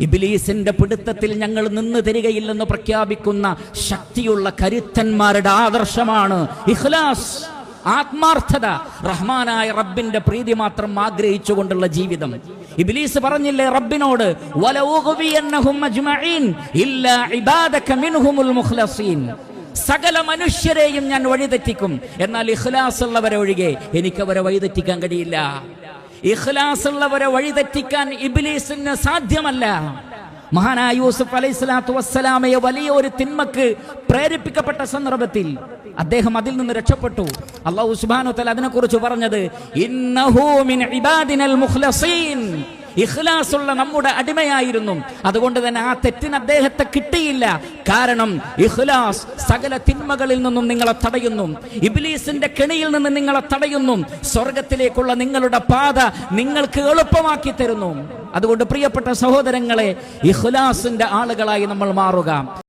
ഇബിലീസിന്റെ പിടുത്തത്തിൽ ഞങ്ങൾ നിന്ന് തരികയില്ലെന്ന് പ്രഖ്യാപിക്കുന്ന ശക്തിയുള്ള കരുത്തന്മാരുടെ ആദർശമാണ് ഇഖ്ലാസ് ആത്മാർത്ഥത റഹ്മാനായ റബ്ബിന്റെ പ്രീതി മാത്രം ആഗ്രഹിച്ചുകൊണ്ടുള്ള ജീവിതം. ഇബ്ലീസ് പറഞ്ഞില്ലേ റബ്ബിനോട്. സകല മനുഷ്യരെയും ഞാൻ വഴിതെറ്റിക്കും. എന്നാൽ ഇഖ്ലാസ് ഉള്ളവരെ ഒഴികെ എനിക്കവരെ വഴിതെറ്റിക്കാൻ കഴിയില്ല. ഇഖ്ലാസ് ഉള്ളവരെ വഴിതെറ്റിക്കാൻ ഇബിലീസിന് സാധ്യമല്ല. മഹാനായ യൂസുഫ് അലൈഹി സ്വലാത്തു വസ്സലാമയെ വലിയ ഒരു തിന്മക്ക് പ്രേരിപ്പിക്കപ്പെട്ട സന്ദർഭത്തിൽ അദ്ദേഹം അതിൽ നിന്ന് രക്ഷപ്പെട്ടു. അള്ളാഹു സുബ്ഹാനഹു തആല അതിനെക്കുറിച്ച് പറഞ്ഞത് ഇന്നഹു മിൻ ഇബാദിനൽ മുഖ്ലസീൻ. ഇഖ്ലാസ് ഉള്ള നമ്മുടെ അടിമയായിരുന്നു. അതുകൊണ്ട് തന്നെ ആ തെറ്റിന് അദ്ദേഹത്തെ കിട്ടിയില്ല. കാരണം ഇഖ്ലാസ് സകല തിന്മകളിൽ നിന്നും നിങ്ങളെ തടയുന്നു. ഇബ്ലീസിന്റെ കെണിയിൽ നിന്ന് നിങ്ങളെ തടയുന്നു. സ്വർഗത്തിലേക്കുള്ള നിങ്ങളുടെ പാത നിങ്ങൾക്ക് എളുപ്പമാക്കി തരുന്നു. അതുകൊണ്ട് പ്രിയപ്പെട്ട സഹോദരങ്ങളെ ഇഖ്ലാസിന്റെ ആളുകളായി നമ്മൾ മാറുക.